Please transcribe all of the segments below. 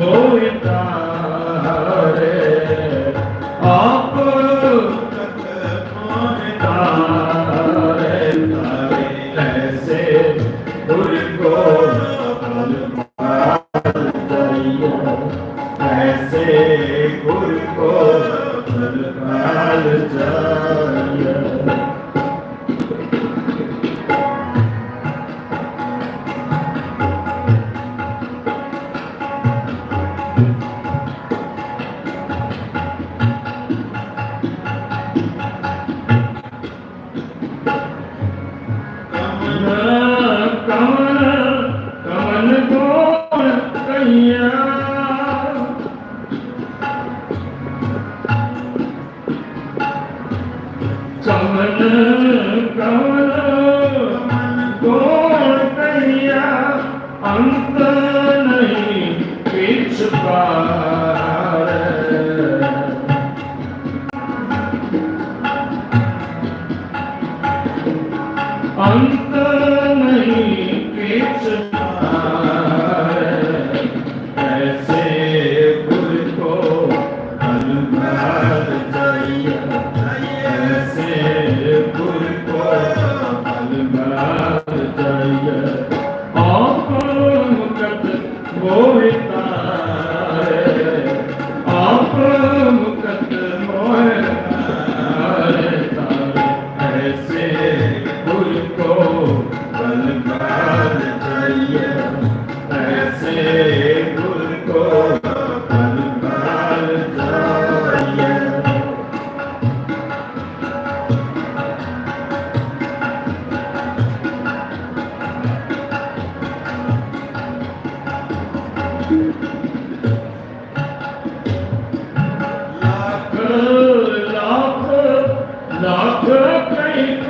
ਗੁਰ ਕੋ ਬਲ ਕਾਲ ਜਾਇਆ ਮਨ ਕਮਲ ਕੋਣ ਕਈਆ ਅੰਤ ਨਹੀਂ ਪਿਛ ਪਾਰ ਅੰਤ Good, thing.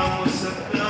alma santa.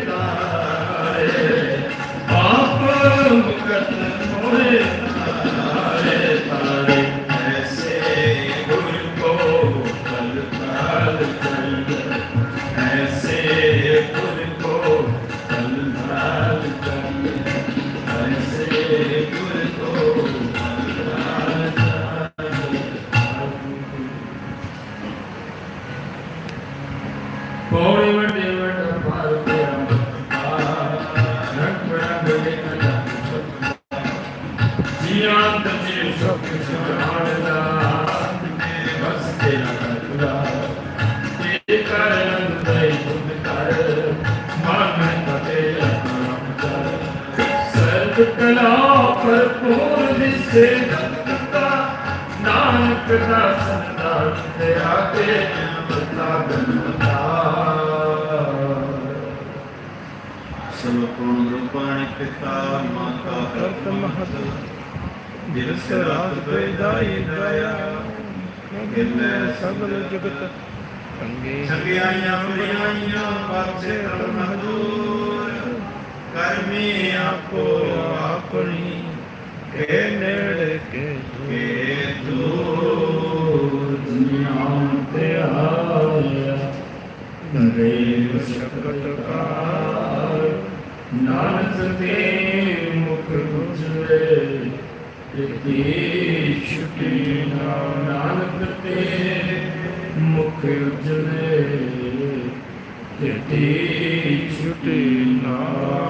कला भरपूर जिससे नानक का संता दया के बता गंगा समर्पण पिता माता परमहंस दिवस रात वेदाय दया गिरने सब जगत संगे संगियां प्रियां पाचे परमहंस कर्मी आपको ਆਪਣੀ ਏ ਨੇੜੇ ਕੇ ਦੂਰ ਜਿਉਂ ਤੇ ਆਇਆ ਨਰੇ ਸ਼ਕਤ ਕਾਰ ਨਾਨਕ ਤੇ ਮੁਖ ਗੁਜਰੇ ਤੇ ਛੁਟੀ ਨਾ ਨਾਨਕ ਤੇ ਮੁਖ ਗੁਜਰੇ ਤੇ ਛੁਟੀ ਨਾ